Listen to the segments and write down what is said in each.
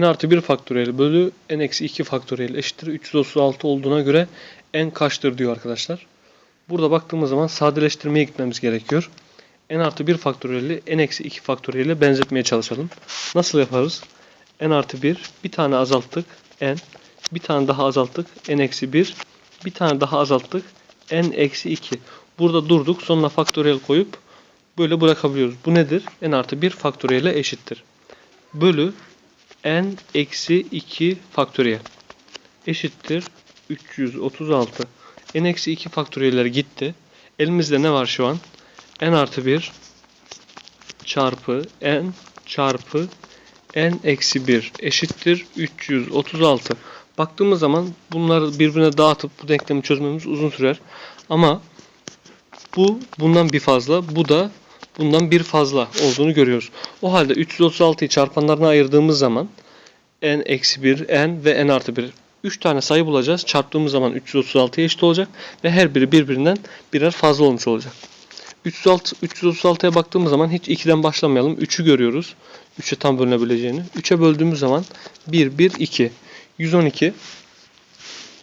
n artı 1 faktöriyel bölü n eksi 2 faktöriyel eşittir 336 olduğuna göre n kaçtır diyor arkadaşlar. Burada baktığımız zaman sadeleştirmeye gitmemiz gerekiyor. n artı 1 faktöriyeli n eksi 2 faktöriyele benzetmeye çalışalım. Nasıl yaparız? n artı 1 bir tane azalttık n bir tane daha azalttık n eksi 1 bir tane daha azalttık n eksi 2 burada durduk sonuna faktöriyel koyup böyle bırakabiliyoruz. Bu nedir? n artı 1 faktöriyele eşittir. Bölü n eksi 2 faktöriyel eşittir 336. n eksi 2 faktöriyeller gitti. Elimizde ne var şu an? n artı 1 çarpı n çarpı n eksi 1 eşittir 336. Baktığımız zaman bunları birbirine dağıtıp bu denklemi çözmemiz uzun sürer. Ama bu bundan bir fazla, bu da bundan bir fazla olduğunu görüyoruz. O halde 336'yı çarpanlarına ayırdığımız zaman n eksi 1, n ve n artı 1. 3 tane sayı bulacağız. Çarptığımız zaman 336'ya eşit olacak ve her biri birbirinden birer fazla olmuş olacak. 336 336'ya baktığımız zaman hiç 2'den başlamayalım. 3'ü görüyoruz. 3'e tam bölünebileceğini. 3'e böldüğümüz zaman 1 1 2 112.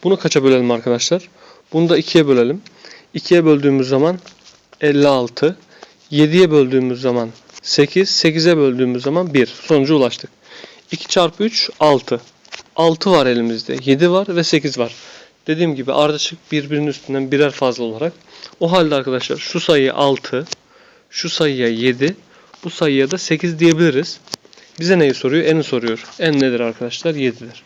Bunu kaça bölelim arkadaşlar? Bunu da 2'ye bölelim. 2'ye böldüğümüz zaman 56. 7'ye böldüğümüz zaman 8. 8'e böldüğümüz zaman 1. Sonuca ulaştık. 2 çarpı 3 6. 6 var elimizde. 7 var ve 8 var. Dediğim gibi ardışık birbirinin üstünden birer fazla olarak. O halde arkadaşlar şu sayıya 6, şu sayıya 7, bu sayıya da 8 diyebiliriz. Bize neyi soruyor? N'i soruyor. N nedir arkadaşlar? 7'dir.